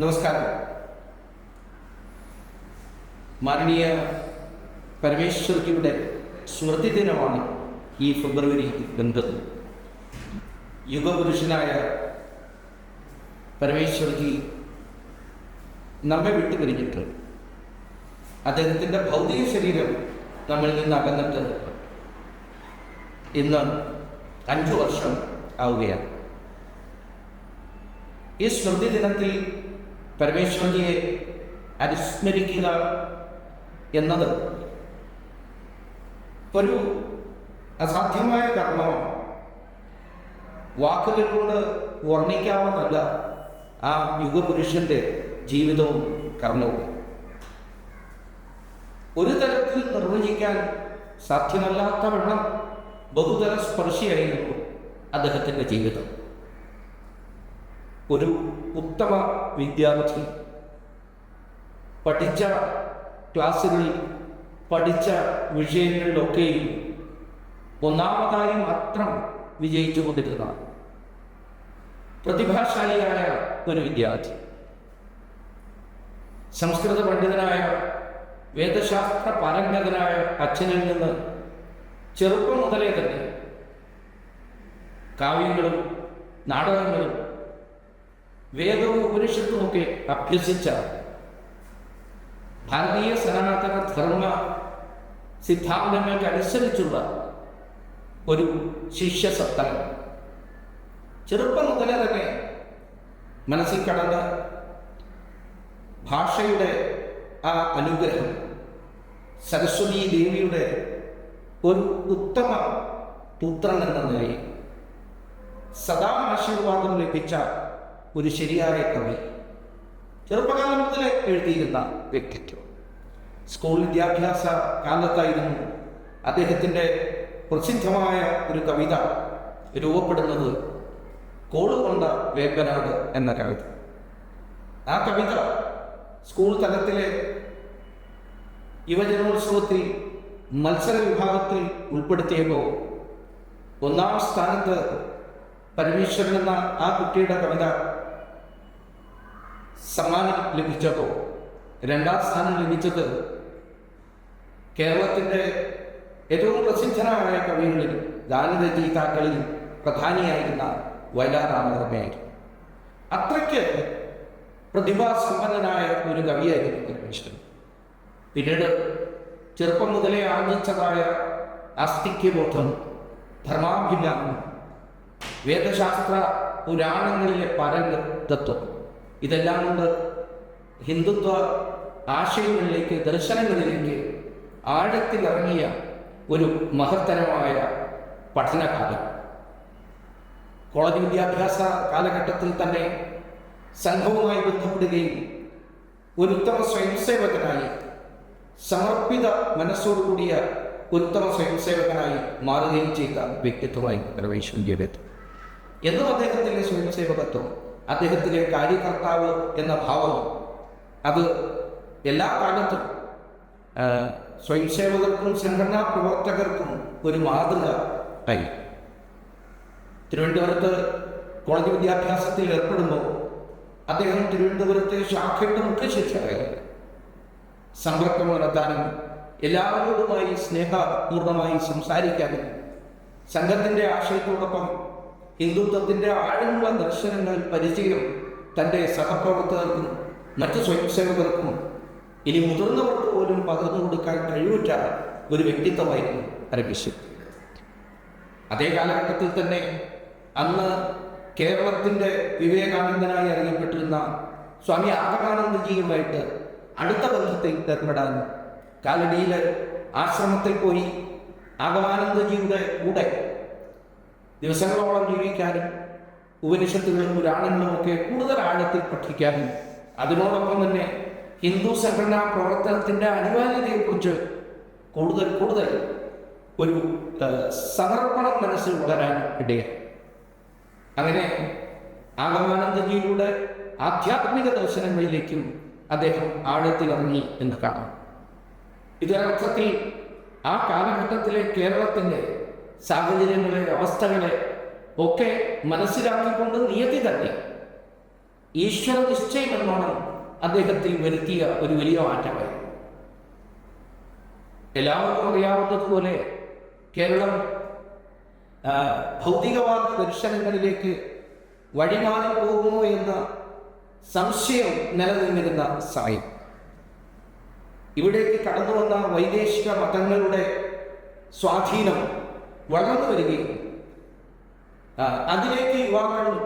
നമസ്കാരം. മാനനീയ പരമേശ്വരിയുടെ സ്മൃതി ദിനമാണ് ഈ ഫെബ്രുവരി ഒൻപത് യുഗപുരുഷനായ പരമേശ്വരജി നമ്മെ വിട്ടുപിരിഞ്ഞിട്ട് അദ്ദേഹത്തിന്റെ ഭൗതിക ശരീരം നമ്മിൽ നിന്ന് അകന്നിട്ട് ഇന്ന് അഞ്ചു വർഷം ആവുകയാണ്. ഈ സ്മൃതി ദിനത്തിൽ പരമേശ്വരജിയെ അനുസ്മരിക്കുക എന്നത് ഒരു അസാധ്യമായ കർമ്മമാണ്. വാക്കുകളിലൂടെ വർണിക്കാവുന്നല്ല ആ യുഗപുരുഷന്റെ ജീവിതവും കർമ്മവും. ഒരു തരത്തിൽ നിർവചിക്കാൻ സാധ്യമല്ലാത്ത വണ്ണം ബഹുതല സ്പർശിയായിരുന്നു അദ്ദേഹത്തിന്റെ ജീവിതം. ഒരു ഉത്തമ വിദ്യാർത്ഥി. പഠിച്ച ക്ലാസ്സുകളിൽ പഠിച്ച വിഷയങ്ങളിലൊക്കെയും ഒന്നാമതായി മാത്രം വിജയിച്ചു കൊണ്ടിരുന്ന പ്രതിഭാശാലിയായ ഒരു വിദ്യാർത്ഥി. സംസ്കൃത പണ്ഡിതനായ വേദശാസ്ത്ര പാരംഗതനായ അച്ഛനിൽ നിന്ന് ചെറുപ്പം മുതലേ തന്നെ കാവ്യങ്ങളും നാടകങ്ങളും വേദവും ഉപനിഷത്തുമൊക്കെ അഭ്യസിച്ച ഭാരതീയ സനാതന ധർമ്മ സിദ്ധാന്തങ്ങൾക്കനുസരിച്ചുള്ള ഒരു ശിഷ്യസത്തം ചെറുപ്പം മുതലേ തന്നെ മനസ്സിൽ കടന്ന ഭാഷയുടെ ആ അനുഗ്രഹം സരസ്വതി ദേവിയുടെ ഒരു ഉത്തമ പുത്രൻ എന്ന നിലയിൽ സദാ ആശീർവാദം ലഭിച്ച ഒരു ശരിയായ കവി. ചെറുപ്പകാലം മുതൽ എഴുതിയിരുന്ന വ്യക്തിത്വം. സ്കൂൾ വിദ്യാഭ്യാസ കാലത്തായിരുന്നു അദ്ദേഹത്തിന്റെ പ്രസിദ്ധമായ ഒരു കവിത രൂപപ്പെടുന്നത് കോളുകൊണ്ട വേമ്പനാട് എന്ന കവിത. ആ കവിത സ്കൂൾ തലത്തിലെ യുവജനോത്സവത്തിൽ മത്സര വിഭാഗത്തിൽ ഉൾപ്പെടുത്തിയപ്പോൾ ഒന്നാം സ്ഥാനത്ത് പരമേശ്വരൻ എന്ന ആ കുട്ടിയുടെ കവിത സമ്മാനം ലഭിച്ചപ്പോൾ രണ്ടാം സ്ഥാനം ലഭിച്ചത് കേരളത്തിന്റെ ഏറ്റവും പ്രസിദ്ധനായ കവികളിൽ ഗാനരചയിതാക്കളിൽ പ്രധാനിയായിരുന്ന വയലാർ രാമവർമ്മയായിരുന്നു അത്രയ്ക്ക് പ്രതിഭാസമ്പന്നനായ ഒരു കവിയായിരുന്നു പരമേശ്വരൻ. പിന്നീട് ചെറുപ്പം മുതലേ ആർജിച്ചതായ ആസ്തിക്യബോധം ധർമാഭിമാനം വേദശാസ്ത്ര പുരാണങ്ങളിലെ പരതത്വം ഇതെല്ലാം കൊണ്ട് ഹിന്ദുത്വ ആശയങ്ങളിലേക്ക് ദർശനങ്ങളിലേക്ക് ആഴത്തിലിറങ്ങിയ ഒരു മഹത്തരമായ പഠനകാലം. കോളേജ് വിദ്യാഭ്യാസ കാലഘട്ടത്തിൽ തന്നെ സംഘവുമായി ബന്ധപ്പെടുകയും ഒരു ഉത്തമ സ്വയംസേവകനായി സമർപ്പിത മനസ്സോടുകൂടിയ ഉത്തമ സ്വയംസേവകനായി മാറുകയും ചെയ്ത വ്യക്തിത്വമായി പരമേശ്വരൻ ജീവിതം എന്നും അദ്ദേഹത്തിന്റെ സ്വയംസേവകത്വം അദ്ദേഹത്തിലെ കാര്യകർത്താവ് എന്ന ഭാവം അത് എല്ലാ കാലത്തും സ്വയംസേവകർക്കും സംഘടനാ പ്രവർത്തകർക്കും ഒരു മാതൃക ആയി. തിരുവനന്തപുരത്ത് കോളേജ് വിദ്യാഭ്യാസത്തിൽ ഏർപ്പെടുമ്പോൾ അദ്ദേഹം തിരുവനന്തപുരത്തെ ശാഖയുടെ മുഖ്യ ശിക്ഷകനായി. സമ്പർക്കം നടത്താനും എല്ലാവരോടുമായി സ്നേഹപൂർണമായി സംസാരിക്കാനും സംഘത്തിന്റെ ആശയത്തോടൊപ്പം ഹിന്ദുത്വത്തിന്റെ ആഴമുള്ള ദർശനങ്ങൾ പരിചയം തന്റെ സഹപ്രവർത്തകർക്കും മറ്റു സ്വയംസേവകർക്കും ഇനി മുതിർന്നവർക്ക് പോലും പകർന്നു കൊടുക്കാൻ കഴിവുറ്റ ഒരു വ്യക്തിത്വമായിരുന്നു അരവിശ്വൻ അതേ കാലഘട്ടത്തിൽ തന്നെ അന്ന് കേരളത്തിന്റെ വിവേകാനന്ദനായി അറിയപ്പെട്ടിരുന്ന സ്വാമി ആത്മാനന്ദജിയുമായിട്ട് അടുത്ത ബന്ധത്തിൽ ഏർപ്പെടാൻ കാലടിയിലെ ആശ്രമത്തിൽ പോയി ആഗമാനന്ദജിയുടെ കൂടെ ദിവസങ്ങളോളം ജീവിക്കാനും ഉപനിഷത്തുകളും പുരാണങ്ങളും ഒക്കെ കൂടുതൽ ആഴത്തിൽ പഠിക്കാനും അതിനോടൊപ്പം തന്നെ ഹിന്ദു സംഘടനാ പ്രവർത്തനത്തിന്റെ അനിവാര്യതയെക്കുറിച്ച് കൂടുതൽ കൂടുതൽ ഒരു സമർപ്പണം മനസ്സിൽ വളരാൻ ഇടയാണ് അങ്ങനെ ആഗമാനന്ദജിയിലൂടെ ആധ്യാത്മിക ദർശനങ്ങളിലേക്കും അദ്ദേഹം ആഴത്തിൽ ഇറങ്ങി എന്ന് കാണാം. ഇതൊരർത്ഥത്തിൽ ആ കാലഘട്ടത്തിലെ കേരളത്തിന്റെ സാഹചര്യങ്ങളെ അവസ്ഥകളെ ഒക്കെ മനസ്സിലാക്കിക്കൊണ്ട് നിയതി തന്നെ. ഈശ്വര നിശ്ചയം എന്നോണം അദ്ദേഹത്തിൽ വരുത്തിയ ഒരു വലിയ മാറ്റമായി എല്ലാവർക്കും അറിയാവുന്നതുപോലെ കേരളം ഭൗതികവാദ ദർശനങ്ങളിലേക്ക് വഴിമാറി പോകുമോ എന്ന സംശയം നിലനിന്നിരുന്ന സമയം. ഇവിടേക്ക് കടന്നു വന്ന വൈദേശിക മതങ്ങളുടെ സ്വാധീനം വളർന്നു വരികയും അതിലേക്ക് യുവാക്കളും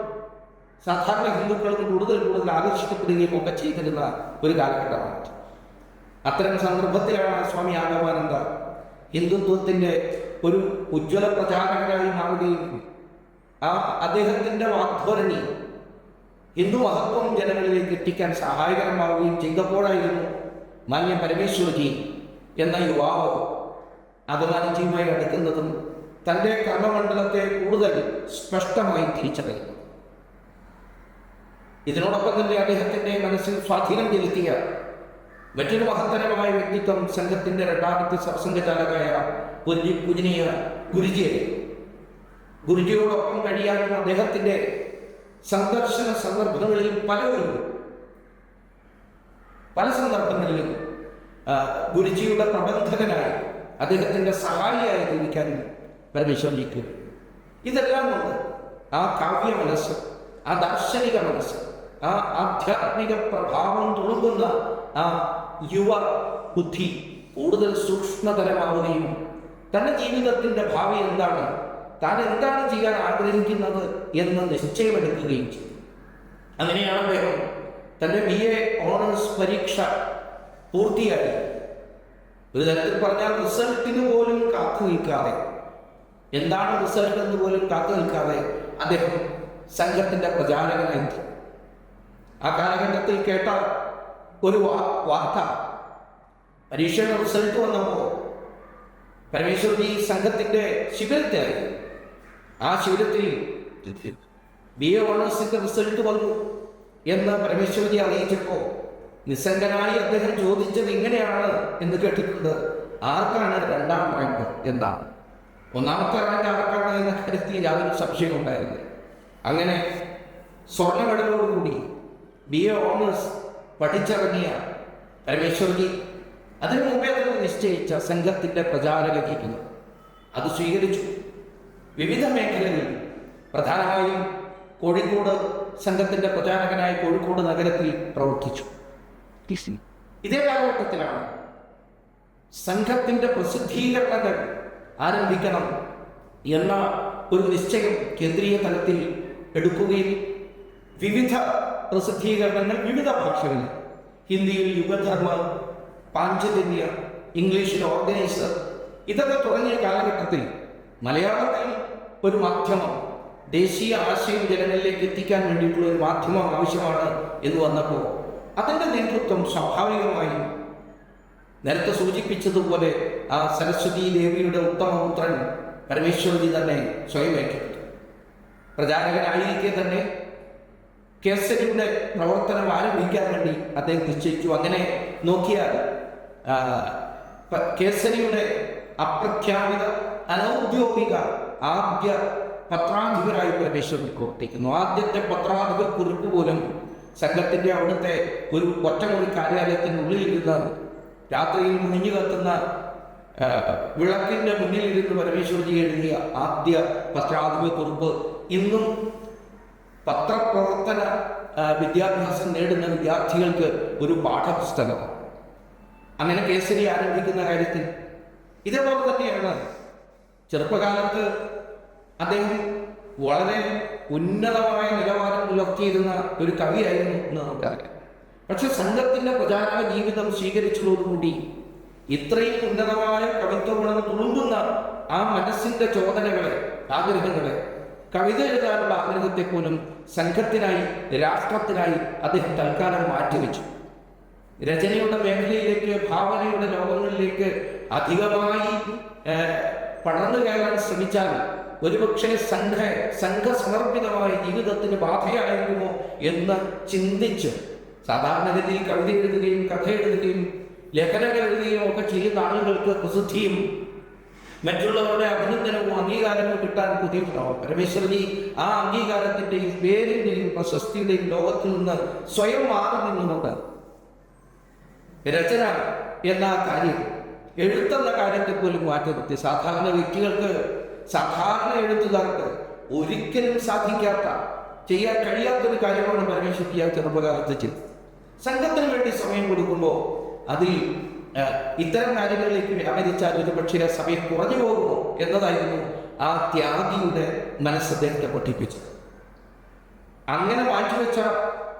സാധാരണ ഹിന്ദുക്കളും കൂടുതൽ കൂടുതൽ ആകർഷിക്കപ്പെടുകയും ഒക്കെ ചെയ്തിരുന്ന ഒരു കാലഘട്ടമാണ്. അത്തരം സന്ദർഭത്തിലാണ് സ്വാമി ആഗമാനന്ദ ഹിന്ദുത്വത്തിന്റെ ഒരു ഉജ്ജ്വല പ്രചാരകനായി മാറുകയും ആ അദ്ദേഹത്തിന്റെ വാഗ്ധോരണി ഹിന്ദു മഹത്വം ജനങ്ങളിലേക്ക് എത്തിക്കാൻ സഹായകരമാവുകയും ചെയ്തപ്പോഴായിരുന്നു മാന്യ പരമേശ്വർജി എന്ന യുവാവ് ആഗമാനന്ദജിയുമായി അടുക്കുന്നതും തന്റെ കർമ്മമണ്ഡലത്തെ കൂടുതൽ സ്പഷ്ടമായി തിരിച്ചറിയുന്നു ഇതിനോടൊപ്പം തന്നെ അദ്ദേഹത്തിന്റെ മനസ്സിൽ സ്വാധീനം ചെലുത്തിയ മറ്റൊരു മഹത്തരമായ വ്യക്തിത്വം സംഘത്തിന്റെ രണ്ടാമത്തെ സത്സംഘചാലകായ പുരി പൂജനീയ ഗുരുജിയെ. ഗുരുജിയോടൊപ്പം കഴിയാനുള്ള അദ്ദേഹത്തിന്റെ സന്ദർശന സന്ദർഭങ്ങളിൽ പലരും പല സന്ദർഭങ്ങളിലും ഗുരുജിയുടെ പ്രബന്ധകനായി അദ്ദേഹത്തിന്റെ സഹായിയായി ജീവിക്കാൻ പരമേശ്വരജിക്ക് ഇതെല്ലാം കൊണ്ട് ആ കാവ്യ മനസ്സ് ആ ദാർശനിക മനസ്സ് ആ ആധ്യാത്മിക പ്രഭാവം തുളുകുന്ന ആ യുവ ബുദ്ധി കൂടുതൽ സൂക്ഷ്മതരമാവുകയും തന്റെ ജീവിതത്തിന്റെ ഭാവി എന്താണ് താൻ എന്താണ് ചെയ്യാൻ ആഗ്രഹിക്കുന്നത് എന്ന് നിശ്ചയമെടുക്കുകയും ചെയ്യും അങ്ങനെയാണ് അദ്ദേഹം തന്റെ ബി എ ഓണേഴ്സ് പരീക്ഷ പൂർത്തിയായി ഒരു തരത്തിൽ പറഞ്ഞാൽ റിസൾട്ടിന് പോലും കാത്തു നിൽക്കാതെ എന്താണ് റിസൾട്ട് എന്ന് പോലും കാത്തു നിൽക്കാതെ അദ്ദേഹം സംഘത്തിന്റെ പ്രചാരകനായി ആ കാലഘട്ടത്തിൽ കേട്ട ഒരു വാർത്ത പരീക്ഷയുടെ റിസൾട്ട് വന്നപ്പോൾ പരമേശ്വരജി സംഘത്തിന്റെ ശിബിരത്തിലായി. ആ ശിബിരത്തിൽ ബി എ ഓണേഴ്സിന്റെ റിസൾട്ട് വന്നു എന്ന് പരമേശ്വരജി അറിയിച്ചപ്പോൾ നിസ്സംഗനായി അദ്ദേഹം ചോദിച്ചത് ഇങ്ങനെയാണ് എന്ന് കേട്ടിട്ടുണ്ട്. ആർക്കാണ് രണ്ടാം റാങ്ക് എന്താണ്? ഒന്നാമത്തെ റാങ്ക് ആർക്കാണ് എന്ന കാര്യത്തിൽ യാതൊരു സംശയം ഉണ്ടായിരുന്നു അങ്ങനെ സ്വർണ മെഡലോടുകൂടി ബി എ ഓണേഴ്സ് പഠിച്ചിറങ്ങിയ പരമേശ്വർജി അതിനു മുമ്പേ തന്നെ നിശ്ചയിച്ച സംഘത്തിന്റെ പ്രചാരകയ്ക്കുന്നു അത് സ്വീകരിച്ചു. വിവിധ മേഖലകളിൽ പ്രധാനമായും കോഴിക്കോട് സംഘത്തിന്റെ പ്രചാരകനായി കോഴിക്കോട് നഗരത്തിൽ പ്രവർത്തിച്ചു. ഇതേ കാലഘട്ടത്തിലാണ് സംഘത്തിന്റെ പ്രസിദ്ധീകരണങ്ങൾ ആരംഭിക്കണം എന്ന ഒരു നിശ്ചയം കേന്ദ്രീയ തലത്തിൽ എടുക്കുകയും വിവിധ പ്രസിദ്ധീകരണങ്ങൾ വിവിധ ഭാഷകളിൽ ഹിന്ദിയിൽ യുഗധർമ്മ പാഞ്ചജന്യ ഇംഗ്ലീഷിൽ ഓർഗനൈസർ ഇതൊക്കെ തുടങ്ങിയ കാലഘട്ടത്തിൽ മലയാളത്തിൽ ഒരു മാധ്യമം ദേശീയ ആശയം ജനങ്ങളിലേക്ക് എത്തിക്കാൻ വേണ്ടിയിട്ടുള്ള ഒരു മാധ്യമം ആവശ്യമാണ് എന്ന് വന്നപ്പോൾ അതിന്റെ നേതൃത്വം സ്വാഭാവികമായും നേരത്തെ സൂചിപ്പിച്ചതുപോലെ ആ സരസ്വതി ദേവിയുടെ ഉത്തമപുത്രൻ പരമേശ്വരജി തന്നെ സ്വയം ഏറ്റെടുത്തു പ്രചാരകനായിരിക്കെ തന്നെ കേസരിയുടെ പ്രവർത്തനം ആരംഭിക്കാൻ വേണ്ടി അദ്ദേഹം നിശ്ചയിച്ചു. അങ്ങനെ നോക്കിയാൽ കേസരിയുടെ അപ്രഖ്യാപിത അനൗദ്യോഗിക ആദ്യ പത്രാധിപരായി പരമേശ്വരൻ പ്രവർത്തിക്കുന്നു. ആദ്യത്തെ പത്രാധിപർ കുറിപ്പ് പോലും സംഘത്തിന്റെ അവിടുത്തെ ഒരു ഒറ്റമുറി കാര്യാലയത്തിനുള്ളിൽ ഇരുന്ന് രാത്രിയിൽ മുഴിഞ്ഞു കത്തുന്ന വിളക്കിന്റെ വിളക്കിന്റെ മുന്നിലിരുന്ന് പരമേശ്വരജി എഴുതിയ ആദ്യ പത്രാധിപ കുറിപ്പ് ഇന്നും പത്രപ്രവർത്തന വിദ്യാഭ്യാസം നേടുന്ന വിദ്യാർത്ഥികൾക്ക് ഒരു പാഠപുസ്തകം. അങ്ങനെ കേസരി ആരംഭിക്കുന്ന കാര്യത്തിൽ ഇതേപോലെ തന്നെയാണ്. ചെറുപ്പകാലത്ത് അദ്ദേഹം വളരെ ഉന്നതമായ നിലവാരം പുലർത്തിയിരുന്ന ഒരു കവിയായിരുന്നു എന്ന് നമുക്കറിയാം പക്ഷെ സംഘത്തിന്റെ പ്രചാരക ജീവിതം സ്വീകരിച്ചതോടുകൂടി ഇത്രയും ഉന്നതമായ കവിത്വ തുളുമ്പുന്ന ആ മനസ്സിന്റെ ചോദനകളെ ആഗ്രഹങ്ങളെ കവിത എഴുതാനുള്ള ആഗ്രഹത്തെ പോലും സംഘത്തിനായി രാഷ്ട്രത്തിനായി അദ്ദേഹം തൽക്കാലം മാറ്റിവെച്ചു. രചനയുടെ മേഖലയിലേക്ക് ഭാവനയുടെ ലോകങ്ങളിലേക്ക് അധികമായി പടർന്നു കയറാൻ ശ്രമിച്ചാൽ ഒരുപക്ഷെ സംഘ സംഘസമർപ്പിതമായ ജീവിതത്തിന് ബാധയായിരുന്നുമോ എന്ന് ചിന്തിച്ച് സാധാരണഗതിയിൽ കവിത എഴുതുകയും കഥ എഴുതുകയും ലേഖനങ്ങൾ എഴുതുകയും ഒക്കെ ചെയ്യുന്ന ആളുകൾക്ക് പ്രസിദ്ധിയും മറ്റുള്ളവരുടെ അഭിനന്ദനവും അംഗീകാരവും കിട്ടാൻ കൊതിയുണ്ടാവും പരമേശ്വരനി ആ അംഗീകാരത്തിന്റെയും പേരിന്റെയും പ്രശസ്തിയുടെയും ലോകത്തിൽ നിന്ന് സ്വയം മാറി നിന്നുകൊണ്ട് രചന എന്ന കാര്യം എഴുത്തെന്ന കാര്യത്തെ പോലും മാറ്റി നിർത്തി. സാധാരണ വ്യക്തികൾക്ക് സാധാരണ എഴുത്തുകാർക്ക് ഒരിക്കലും സാധിക്കാത്ത ചെയ്യാൻ കഴിയാത്തൊരു കാര്യമാണ് പരമേശ്വരി ആ ചെറുപ്പകാലത്ത് ചെയ്തത്. സംഘത്തിന് വേണ്ടി സമയം കൊടുക്കുമ്പോൾ അതിൽ ഇത്തരം കാര്യങ്ങളിലേക്ക് വ്യാപരിച്ചാൽ ഒരു പക്ഷേ സമയം കുറഞ്ഞു പോകുമോ എന്നതായിരുന്നു ആ ത്യാഗിയുടെ മനസ്സ് അദ്ദേഹത്തെ പഠിപ്പിച്ചത്. അങ്ങനെ മാറ്റിവെച്ച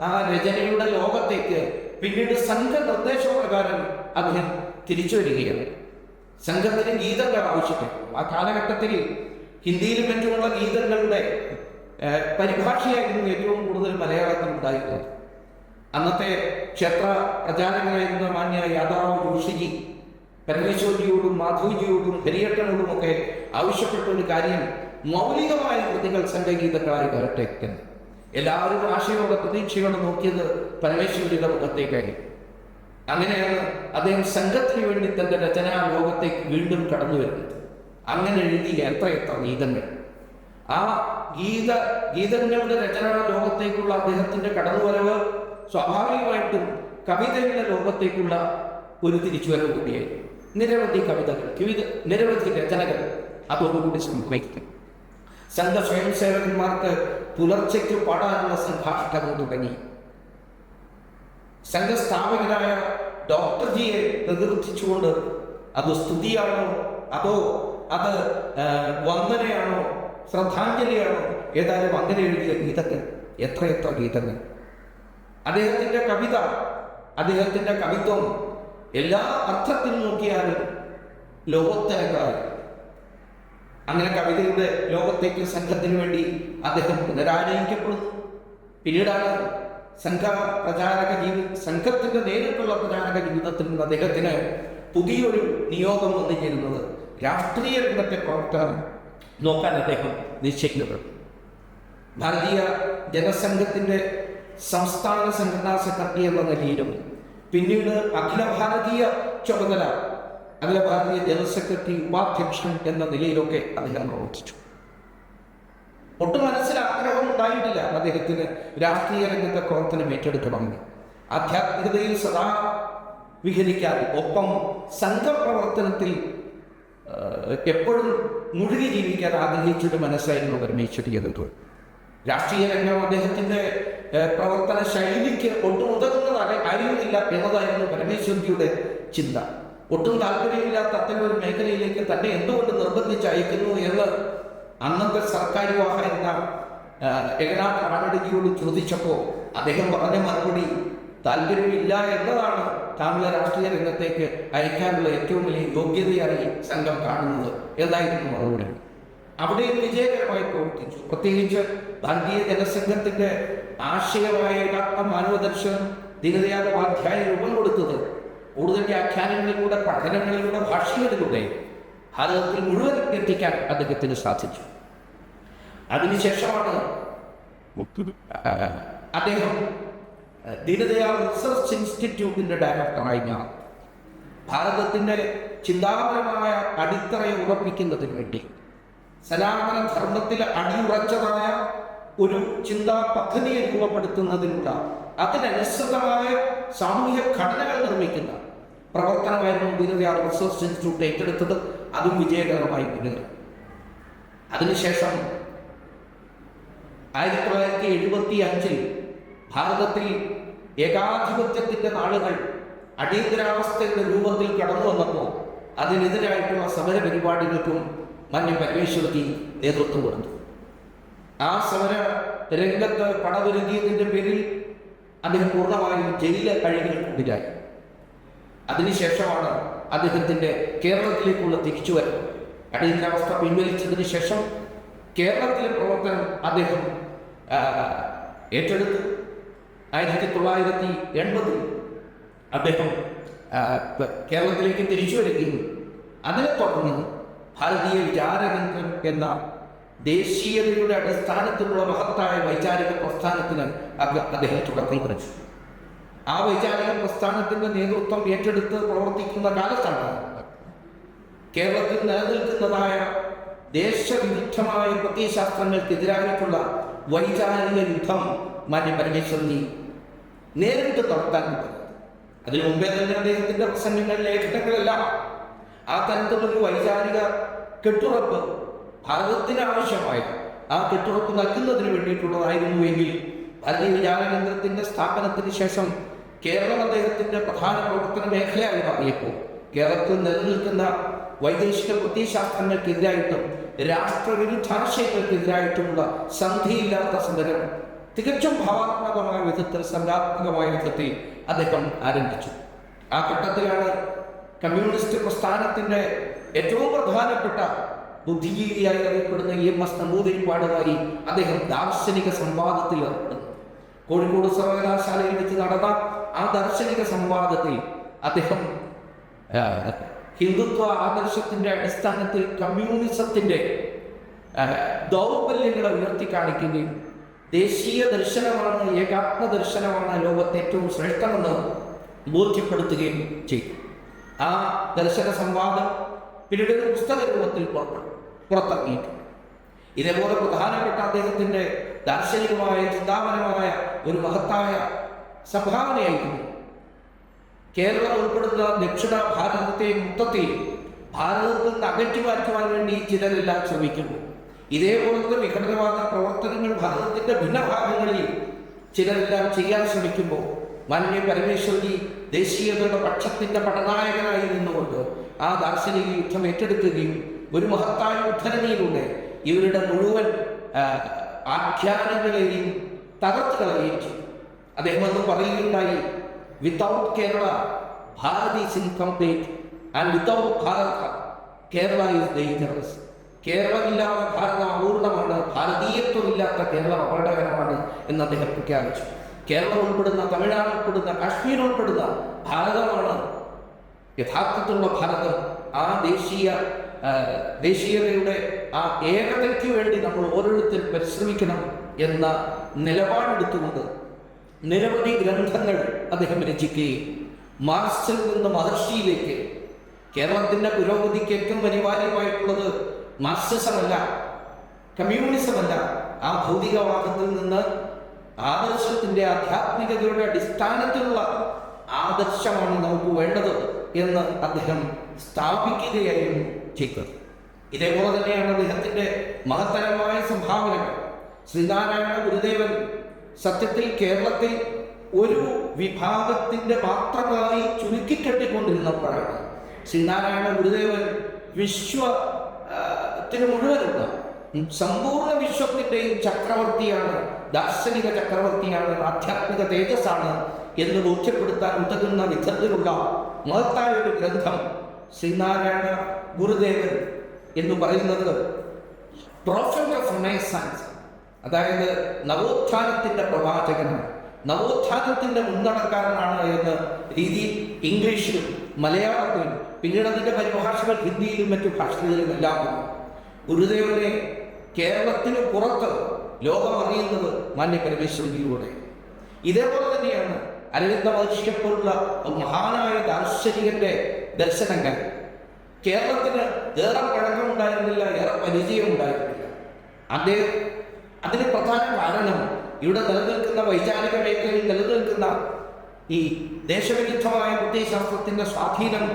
ആ രചനയുടെ ലോകത്തേക്ക് പിന്നീട് സംഘ നിർദ്ദേശപ്രകാരം അദ്ദേഹം തിരിച്ചു വരികയാണ്. സംഘത്തിന് ഗീതങ്ങൾ ആവശ്യപ്പെട്ടു. ആ കാലഘട്ടത്തിൽ ഹിന്ദിയിലും മറ്റുമുള്ള ഗീതങ്ങളുടെ പരിഭാഷയായിരുന്നു ഏറ്റവും കൂടുതൽ മലയാളത്തിൽ ഉണ്ടായിരുന്നത് അന്നത്തെ ക്ഷേത്ര പ്രചാരകനായിരുന്ന മാന്യ യാദാവ് ജോഷിജി പരമേശ്വരിയോടും മാധവജിയോടും ഹരിയട്ടനോടും ഒക്കെ ആവശ്യപ്പെട്ട ഒരു കാര്യം മൗലികമായ കൃതികൾ സംഘഗീതങ്ങളായി വരട്ടെ എന്ന് എല്ലാവരും ആശയോടെ പ്രതീക്ഷയോടെ നോക്കിയത് പരമേശ്വരിയുടെ മുഖത്തേക്കായി അങ്ങനെയാണ് അദ്ദേഹം സംഘത്തിന് വേണ്ടി തന്റെ രചനാ ലോകത്തേക്ക് വീണ്ടും കടന്നു വരുന്നത്. അങ്ങനെ എഴുതിയ എത്രയെത്ര ഗീതങ്ങൾ. ആ ഗീത ഗീതങ്ങളുടെ രചനാ ലോകത്തേക്കുള്ള അദ്ദേഹത്തിന്റെ കടന്നുവരവ് സ്വാഭാവികമായിട്ടും കവിതയുടെ ലോകത്തേക്കുള്ള ഒരു തിരിച്ചുവരവ് കൂടിയായി നിരവധി കവിതകൾ വിവിധ നിരവധി രചനകൾ അതോടുകൂടി സംഭവിക്കും സംഘ സ്വയംസേവകന്മാർക്ക് പുലർച്ചയ്ക്ക് പാടാനുള്ള സംഭാഷണവും തുടങ്ങി. സംഘസ്ഥാപകനായ ഡോക്ടർ ജിയെ പ്രകീർത്തിച്ചുകൊണ്ട് അത് സ്തുതിയാണോ അതോ അത് വന്ദനയാണോ ശ്രദ്ധാഞ്ജലിയാണോ ഏതായാലും അങ്ങനെ എഴുതിയ ഗീതങ്ങൾ എത്രയെത്ര ഗീതങ്ങൾ. അദ്ദേഹത്തിന്റെ കവിത അദ്ദേഹത്തിന്റെ കവിത്വം എല്ലാ അർത്ഥത്തിൽ നോക്കിയാലും ലോകത്തേക്കാൾ അങ്ങനെ കവിതയുടെ ലോകത്തേക്ക് സംഘത്തിന് വേണ്ടി അദ്ദേഹം പുനരാനയിക്കപ്പെടുന്നു പിന്നീടാണ് സംഘ പ്രചാരക ജീവി സംഘത്തിന്റെ നേരിട്ടുള്ള പ്രചാരക ജീവിതത്തിൽ നിന്ന് അദ്ദേഹത്തിന് പുതിയൊരു നിയോഗം വന്നു ചേരുന്നത്. രാഷ്ട്രീയ രംഗത്തെ പ്രവർത്തനം നോക്കാൻ അദ്ദേഹം നിശ്ചയിക്കുന്നത് ഭാരതീയ ജനസംഘത്തിന്റെ സംസ്ഥാന സംഘടനാ സെക്രട്ടറി എന്ന നിലയിലും പിന്നീട് അഖില ഭാരതീയ ചുമതല അഖില ഭാരതീയ ജനറൽ സെക്രട്ടറി ഉപാധ്യക്ഷൻ എന്ന നിലയിലൊക്കെ അദ്ദേഹം പ്രവർത്തിച്ചു. ഒട്ടും മനസ്സിൽ ആഗ്രഹം ഉണ്ടായിട്ടില്ല അദ്ദേഹത്തിന് രാഷ്ട്രീയ രംഗത്തെ പ്രവർത്തനം ഏറ്റെടുക്കണമെന്ന് ആധ്യാത്മികതയിൽ സദാ വിഹരിക്കാതെ ഒപ്പം സംഘപ്രവർത്തനത്തിൽ എപ്പോഴും മുഴുകി ജീവിക്കാൻ ആഗ്രഹിച്ചൊരു മനസ്സായിരുന്നു പരമേശ്വരിയത് രാഷ്ട്രീയ രംഗം അദ്ദേഹത്തിന്റെ ആ, പ്രവർത്തന ശൈലിക്ക് ഒട്ടും ഉതകുന്നതാകാൻ അറിയുന്നില്ല എന്നതായിരുന്നു പരമേശ്വരിയുടെ ചിന്ത. ഒട്ടും താല്പര്യമില്ലാത്ത അത്തരം ഒരു മേഖലയിലേക്ക് തന്നെ എന്തുകൊണ്ട് നിർബന്ധിച്ച് അയക്കുന്നു എന്ന് അന്നത്തെ സർക്കാർ സർക്കാരുവായിരുന്ന ഏകനാഥ് റാണഡിജിയോട് ചോദിച്ചപ്പോൾ അദ്ദേഹം പറഞ്ഞ മറുപടി താല്പര്യമില്ല എന്നതാണ് താങ്കളെ രാഷ്ട്രീയ രംഗത്തേക്ക് അയക്കാനുള്ള ഏറ്റവും വലിയ യോഗ്യതയായി സംഘം കാണുന്നത് എന്നായിരുന്നു മറുപടി. അവിടെയും വിജയകരമായി പ്രവർത്തിച്ചു. പ്രത്യേകിച്ച് ഭാരതീയ ജനസംഘത്തിന്റെ ആശയമായ യഥാർത്ഥ മാനവദർശനം ദീനദയാൽ ഉപാധ്യായ രൂപം കൊടുത്തത്. കൂടുതൽ വ്യാഖ്യാനങ്ങളിലൂടെ പഠനങ്ങളിലൂടെ ഭാഷയിലൂടെ ഭാരതത്തിൽ മുഴുവൻ എത്തിക്കാൻ അദ്ദേഹത്തിന് സാധിച്ചു. അതിനുശേഷമാണ് അദ്ദേഹം ദീനദയാൽ റിസർച്ച് ഇൻസ്റ്റിറ്റ്യൂട്ടിന്റെ ഡയറക്ടറായി ഞാൻ. ഭാരതത്തിന്റെ ചിന്താപരമായ അടിത്തറയെ ഉറപ്പിക്കുന്നതിന് വേണ്ടി സനാതന ധർമ്മത്തിൽ അടിയുറച്ചതായ ഒരു ചിന്താ പദ്ധതിയെ രൂപപ്പെടുത്തുന്നതിനുള്ള അതിനനുസൃതമായ സാമൂഹ്യ ഘടനകൾ നിർമ്മിക്കുന്ന പ്രവർത്തനമായിരുന്നു ദീനദയാൽ റിസർച്ച് ഇൻസ്റ്റിറ്റ്യൂട്ട് ഏറ്റെടുത്തത്. അതും വിജയകരമായി മുന്നേറി അതിനുശേഷം ആയിരത്തി തൊള്ളായിരത്തി എഴുപത്തി അഞ്ചിൽ ഭാരതത്തിൽ ഏകാധിപത്യത്തിന്റെ നാളുകൾ അടിയന്തരാവസ്ഥയുടെ രൂപത്തിൽ കടന്നു വന്നപ്പോൾ അതിനെതിരായിട്ടുള്ള സമര പരിപാടികൾക്കും മഞ്ഞ പരമേശ്വരത്തിൽ നേതൃത്വം കൊടുത്തു. ആ സമര രംഗത്ത് പടവരുതിയതിന്റെ പേരിൽ അദ്ദേഹം പൂർണമായും ജയിൽ കഴിവുകൾക്കുള്ളിലായി അതിനുശേഷമാണ് അദ്ദേഹത്തിന്റെ കേരളത്തിലേക്കുള്ള തിരിച്ചുവരവ്. അടിയന്തരാവസ്ഥ പിൻവലിച്ചതിന് ശേഷം കേരളത്തിലെ പ്രവർത്തനം അദ്ദേഹം ഏറ്റെടുത്ത്. ആയിരത്തി തൊള്ളായിരത്തി എൺപതിൽ അദ്ദേഹം കേരളത്തിലേക്ക് തിരിച്ചു വരികയും അതിനെ തുടർന്ന് ഭാരതീയ വിചാരകേന്ദ്രം എന്ന ദേശീയതയുടെ അടിസ്ഥാനത്തിലുള്ള മഹത്തായ വൈചാരിക പ്രസ്ഥാനത്തിന് അദ്ദേ- അദ്ദേഹം തുടക്കം കുറിച്ചു. ആ വൈചാരിക പ്രസ്ഥാനത്തിന്റെ നേതൃത്വം ഏറ്റെടുത്ത് പ്രവർത്തിക്കുന്ന കാലത്താണ് കേരളത്തിൽ നിലനിൽക്കുന്നതായ ദേശവിരുദ്ധമായ പ്രത്യയശാസ്ത്രങ്ങൾക്കെതിരായിട്ടുള്ള വൈചാരിക യുദ്ധം മാന്യ പരമേശ്വരനി നേരിട്ട് പറഞ്ഞത് അതിനു മുമ്പേ തന്നെ അദ്ദേഹത്തിന്റെ പ്രസംഗങ്ങൾ ലേഖനങ്ങളെല്ലാം ആ തരത്തിലൊരു വൈചാരിക കെട്ടുറപ്പ് ഭാരതത്തിന് ആവശ്യമായ ആ കെട്ടുറപ്പ് നൽകുന്നതിന് വേണ്ടിയിട്ടുള്ളതായിരുന്നുവെങ്കിൽ ഭാരതീയ വിചാരകേന്ദ്രത്തിന്റെ സ്ഥാപനത്തിന് ശേഷം കേരളം അദ്ദേഹത്തിന്റെ പ്രധാന പ്രവർത്തന മേഖലയായി മാറിയപ്പോൾ കേരളത്തിൽ നിലനിൽക്കുന്ന വൈദേശിക പ്രത്യയശാസ്ത്രങ്ങൾക്കെതിരായിട്ടും രാഷ്ട്രവിരുദ്ധാശയങ്ങൾക്കെതിരായിട്ടുമുള്ള സന്ധിയില്ലാത്ത സമരം തികച്ചും ഭാവാത്മകമായ വിധത്തിൽ സംഘാത്മകമായ വിധത്തിൽ അദ്ദേഹം ആരംഭിച്ചു. ആ ഘട്ടത്തിലാണ് കമ്മ്യൂണിസ്റ്റ് പ്രസ്ഥാനത്തിന്റെ ഏറ്റവും പ്രധാനപ്പെട്ട ബുദ്ധിജീവിയായി അറിയപ്പെടുന്ന എം എസ് നമ്പൂതിരിപ്പാടുമായി അദ്ദേഹം ദാർശനിക സംവാദത്തിൽ ഏർപ്പെടുന്നു കോഴിക്കോട് സർവകലാശാലയിൽ വെച്ച് നടന്ന ആ ദാർശനിക സംവാദത്തിൽ അദ്ദേഹം ഹിന്ദുത്വ ആദർശത്തിന്റെ അടിസ്ഥാനത്തിൽ കമ്മ്യൂണിസത്തിന്റെ ദൗർബല്യങ്ങളെ ഉയർത്തി കാണിക്കുകയും ദേശീയ ദർശനമാണ് ഏകാത്മ ദർശനമാണ് ലോകത്തെ ഏറ്റവും ശ്രേഷ്ഠമെന്ന് ബോധ്യപ്പെടുത്തുകയും ചെയ്തു. ആ ദർശന സംവാദം പിന്നീട് പുസ്തക രൂപത്തിൽ പുറപ്പെട്ടു പുറത്തിറങ്ങിയിട്ടുണ്ട്. ഇതേപോലെ പ്രധാനപ്പെട്ട അദ്ദേഹത്തിന്റെ ദാർശനികമായ ചിന്താപരമായ ഒരു മഹത്തായ സംഭാവനയായിരുന്നു. കേരളം ഉൾപ്പെടുന്ന ദക്ഷിണ ഭാരതത്തെ മൊത്തത്തിൽ ഭാരതത്തിൽ നിന്ന് അകറ്റി മാറ്റുവാൻ വേണ്ടി ചിലരെല്ലാം ശ്രമിക്കുന്നു. ഇതേപോലത്തെ വിഘടനവാദ പ്രവർത്തനങ്ങൾ ഭാരതത്തിന്റെ ഭിന്നഭാഗങ്ങളിൽ ചിലരെല്ലാം ചെയ്യാൻ ശ്രമിക്കുമ്പോൾ മാന്യ പരമേശ്വരി ദേശീയതയുടെ പക്ഷത്തിന്റെ പടനായകനായി നിന്നുകൊണ്ട് ആ ദാർശനിക യുദ്ധം ഏറ്റെടുക്കുകയും ഒരു മഹത്തായ ഉദ്ധരണിയിലൂടെ ഇവരുടെ മുഴുവൻ ആഖ്യാനങ്ങളെയും തകർത്ത് കളയുകയും ചെയ്തു. അദ്ദേഹം അന്ന് പറയുകയുണ്ടായി without Kerala Bharati is incomplete and without Bharata Kerala is dangerous കേരളമില്ലാത്ത ഭാരത അപൂർണമാണ് ഭാരതീയത്വമില്ലാത്ത കേരളം അപകടകരമാണ് എന്ന് അദ്ദേഹം പ്രഖ്യാപിച്ചു. കേരളം ഉൾപ്പെടുന്ന തമിഴ്നാട് ഉൾപ്പെടുന്ന കാശ്മീർ ഉൾപ്പെടുന്ന ഭാരതമാണ് യഥാർത്ഥത്തിലുള്ള ഭാരതം. ആ ദേശീയ ദേശീയതയുടെ ആ ഏകതയ്ക്ക് വേണ്ടി നമ്മൾ ഓരോരുത്തരും പരിശ്രമിക്കണം എന്ന നിലപാടെടുത്തുകൊണ്ട് നിരവധി ഗ്രന്ഥങ്ങൾ അദ്ദേഹം രചിക്കുകയും മാർസിൽ നിന്ന് മഹർഷിയിലേക്ക് കേരളത്തിന്റെ പുരോഗതിക്ക് ഏറ്റവും അനിവാര്യമായിട്ടുള്ളത് മാർസിസമല്ല കമ്മ്യൂണിസമല്ല ആ ഭൗതികവാദത്തിൽ നിന്ന് ആദർശത്തിന്റെ ആധ്യാത്മികതയുടെ അടിസ്ഥാനത്തിലുള്ള ആദർശമാണ് നമുക്ക് വേണ്ടത് എന്ന് അദ്ദേഹം സ്ഥാപിക്കുകയായിരുന്നു. ചെയ്തത് ഇതേപോലെ തന്നെയാണ് അദ്ദേഹത്തിന്റെ മഹത്തരമായ സംഭാവനകൾ. ശ്രീനാരായണ ഗുരുദേവൻ സത്യത്തിൽ കേരളത്തിൽ ഒരു വിഭാഗത്തിന്റെ മാത്രമായി ചുരുക്കിക്കെട്ടിക്കൊണ്ടിരുന്നപ്പോഴാണ് ശ്രീനാരായണ ഗുരുദേവൻ വിശ്വ ആ, ത്തിന് മുഴുവനുള്ള സമ്പൂർണ വിശ്വത്തിന്റെയും ചക്രവർത്തിയാണ് ദാർശനിക ചക്രവർത്തിയാണ് ആധ്യാത്മിക തേജസ്സാണ് എന്ന് ബോധ്യപ്പെടുത്താൻ ഉതകുന്ന വിധത്തിലുള്ള മഹത്തായ ഒരു ഗ്രന്ഥം ശ്രീനാരായണ ഗുരുദേവൻ എന്ന് പറയുന്നത് പ്രോഫറ്റ് ഓഫ് റിനൈസൻസ് അതായത് നവോത്ഥാനത്തിന്റെ പ്രവാചകനാണ് നവോത്ഥാനത്തിന്റെ മുൻതണക്കാരനാണ് എന്ന രീതി ഇംഗ്ലീഷിലും മലയാളത്തിലും പിന്നീട് അതിന്റെ പരിഭാഷകൾ ഹിന്ദിയിലും മറ്റു ഭാഷകളിലും എല്ലാം ഗുരുദേവനെ കേരളത്തിന് പുറത്ത് ലോകം അറിയുന്നത് മാന്യ പരമേശ്വരിയിലൂടെ ഇതേപോലെ തന്നെയാണ് അരവിന്ദ മഹർഷിയെ പോലുള്ള മഹാനായ ദാർശനികന്റെ ദർശനങ്ങൾ. കേരളത്തിന് ഏറെ പഴക്കമുണ്ടായിരുന്നില്ല ഏറെ പരിചയം ഉണ്ടായിരുന്നില്ല. അദ്ദേഹം അതിന് പ്രധാന കാരണം ഇവിടെ നിലനിൽക്കുന്ന വൈചാരിക മേഖലയിൽ നിലനിൽക്കുന്ന ഈ ദേശവിരുദ്ധമായ ബുദ്ധിശാസ്ത്രത്തിന്റെ സ്വാധീനം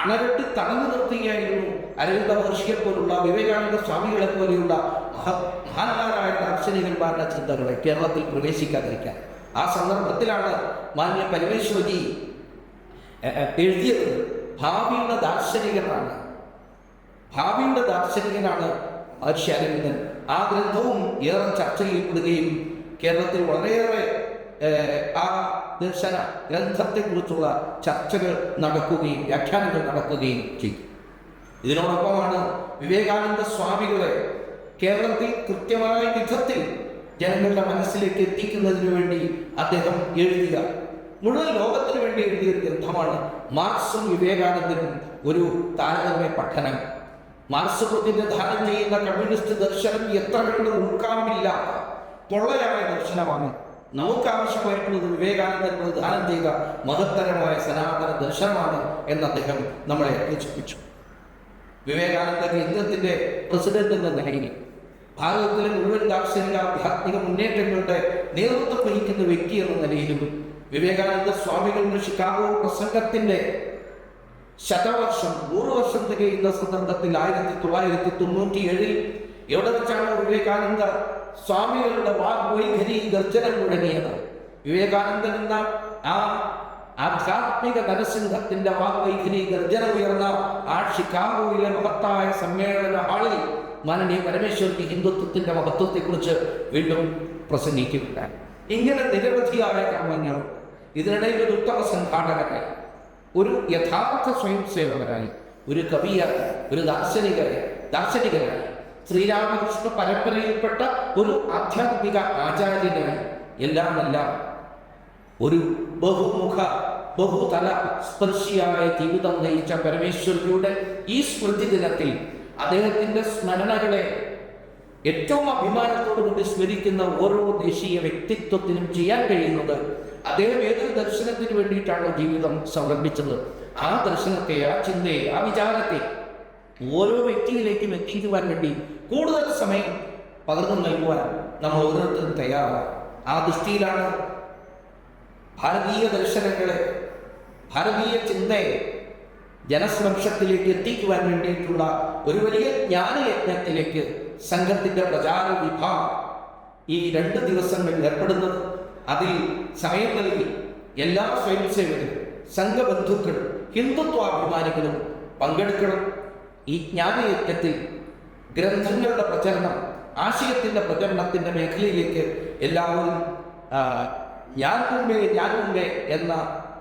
അണരട്ട് തടഞ്ഞു നിർത്തുകയായിരുന്നു അരവിന്ദ മഹർഷിയെ പോലുള്ള വിവേകാനന്ദ സ്വാമികളെ പോലെയുള്ള മഹ മഹാന്മാരായ ദാർശനികന്മാരുടെ ചിന്തകളെ കേരളത്തിൽ പ്രവേശിക്കാതിരിക്കാൻ. ആ സന്ദർഭത്തിലാണ് മാന്യ പരമേശ്വരി എഴുതിയത്. ഭാവിയുടെ ദാർശനികനാണ്. ഭാവിയുടെ ദാർശനികനാണ് മഹർഷി അരവിന്ദൻ ആ ഗ്രന്ഥവും ഏറെ ചർച്ച ചെയ്യപ്പെടുകയും കേരളത്തിൽ വളരെയേറെ ആ ദർശന ഗ്രന്ഥത്തെക്കുറിച്ചുള്ള ചർച്ചകൾ നടക്കുകയും വ്യാഖ്യാനങ്ങൾ നടക്കുകയും ചെയ്തു. ഇതിനോടൊപ്പമാണ് വിവേകാനന്ദ സ്വാമികളെ കേരളത്തിൽ കൃത്യമായ വിധത്തിൽ ജനങ്ങളുടെ മനസ്സിലേക്ക് എത്തിക്കുന്നതിന് വേണ്ടി അദ്ദേഹം എഴുതിയ മുഴുവൻ ലോകത്തിന് വേണ്ടി എഴുതിയ ഒരു ഗ്രന്ഥമാണ് മാർക്സും വിവേകാനന്ദനും ഒരു താരതമ്യ പഠനം. മാർക്സ് പ്രതിനിധാനം ചെയ്യുന്ന കമ്മ്യൂണിസ്റ്റ് ദർശനം എത്ര കണ്ട് ഉൾക്കാമില്ലാത്ത പൊള്ളയായ ദർശനമാണ്. നമുക്ക് ആവശ്യമായിട്ടുള്ളത് വിവേകാനന്ദൻ പ്രതിദാനം ചെയ്ത മഹത്തരമായ സനാതന ദർശനമാണ് എന്ന് അദ്ദേഹം നമ്മളെ സൂചിപ്പിച്ചു വിവേകാനന്ദ കേന്ദ്രത്തിന്റെ പ്രസിഡന്റ് എന്ന നിലയിൽ ഭാരതത്തിലെ മുഴുവൻ ദാർശനിക ആധ്യാത്മിക മുന്നേറ്റങ്ങളുടെ നേതൃത്വം വഹിക്കുന്ന വ്യക്തി എന്ന നിലയിലും വിവേകാനന്ദ സ്വാമികളുടെ ഷിക്കാഗോ പ്രസംഗത്തിന്റെ ശതവർഷം നൂറ് വർഷം തികയുന്ന സന്ദർഭത്തിൽ ആയിരത്തി തൊള്ളായിരത്തി തൊണ്ണൂറ്റി ഏഴിൽ എവിടെ വെച്ചാണ് വിവേകാനന്ദ സ്വാമികളുടെ വാഗ്വൈഖരി ഗർജനം മുഴങ്ങിയത്? വിവേകാനന്ദൻ എന്ന ആ ആധ്യാത്മിക നരസിംഹത്തിന്റെ വാഗ്വൈഖരി ഗർജനം ഉയർന്ന ആ ഷിക്കാഗോയിലെ മഹത്തായ സമ്മേളന ഹാളിൽ മാനനീയ പരമേശ്വരന്റെ ഹിന്ദുത്വത്തിന്റെ മഹത്വത്തെക്കുറിച്ച് വീണ്ടും പ്രസംഗിക്കുകയുണ്ടായി ഇങ്ങനെ നിരവധിയായ കർമ്മങ്ങൾ ഇതിനിടയിൽ ഒരു ഉത്തമ സംഘാടകരായി ഒരു യഥാർത്ഥ സ്വയം സേവകനായി ഒരു കവിയായി ഒരു ദാർശനികരായി ദാർശനികനായി ശ്രീരാമകൃഷ്ണ പരമ്പരയിൽപ്പെട്ട ഒരു ആധ്യാത്മിക ആചാര്യനായി എല്ലാം എല്ലാം ഒരു ബഹുമുഖ ബഹുതല സ്പർശിയായ ജീവിതം നയിച്ച പരമേശ്വരിയുടെ ഈ സ്മൃതി ദിനത്തിൽ അദ്ദേഹത്തിന്റെ സ്മരണകളെ ഏറ്റവും അഭിമാനത്തോടുകൂടി സ്മരിക്കുന്ന ഓരോ ദേശീയ വ്യക്തിത്വത്തിനും ചെയ്യാൻ കഴിയുന്നത് അദ്ദേഹം ഏതൊരു ദർശനത്തിന് വേണ്ടിയിട്ടാണോ ജീവിതം സമർപ്പിച്ചത് ആ ദർശനത്തെ ആ ചിന്തയെ ആ വിചാരത്തെ ഓരോ വ്യക്തിയിലേക്കും എത്തിക്കുവാൻ വേണ്ടി കൂടുതൽ സമയം പകർന്നു നൽകുവാൻ നമ്മൾ ഓരോരുത്തരും തയ്യാറാണ്. ആ ദൃഷ്ടിയിലാണ് ഭാരതീയ ദർശനങ്ങളെ ഭാരതീയ ചിന്തയെ ജനസമക്ഷത്തിലേക്ക് എത്തിക്കുവാൻ വേണ്ടിയിട്ടുള്ള ഒരു വലിയ ജ്ഞാനയജ്ഞത്തിലേക്ക് സംഘത്തിന്റെ പ്രചാര വിഭാഗം ഈ രണ്ട് ദിവസങ്ങളിൽ ഏർപ്പെടുന്നത്. അതിൽ സമയം നൽകി എല്ലാ സ്വയംസേവകരും സംഘബന്ധുക്കളും ഹിന്ദുത്വാഭിമാനികളും പങ്കെടുക്കണം. ഈ ജ്ഞാനയജ്ഞത്തിൽ ഗ്രന്ഥങ്ങളുടെ പ്രചരണം ആശയത്തിന്റെ പ്രചരണത്തിന്റെ മേഖലയിലേക്ക് എല്ലാവരും ഞാൻ മുമ്പേ ഞാൻ മുമ്പേ എന്ന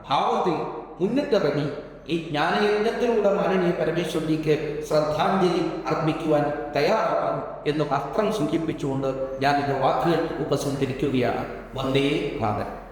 ഭാവത്തിൽ മുന്നിട്ടിറങ്ങി ഈ ജ്ഞാനയജ്ഞത്തിലൂടെ മാനനീയ പരമേശ്വരിക്ക് ശ്രദ്ധാഞ്ജലി അർപ്പിക്കുവാൻ തയ്യാറാണ് എന്ന് അർത്ഥം സൂചിപ്പിച്ചുകൊണ്ട് എന്റെ വാക്കുകൾ ഉപസംഹരിക്കുകയാണ്. വന്ദേ മാതരം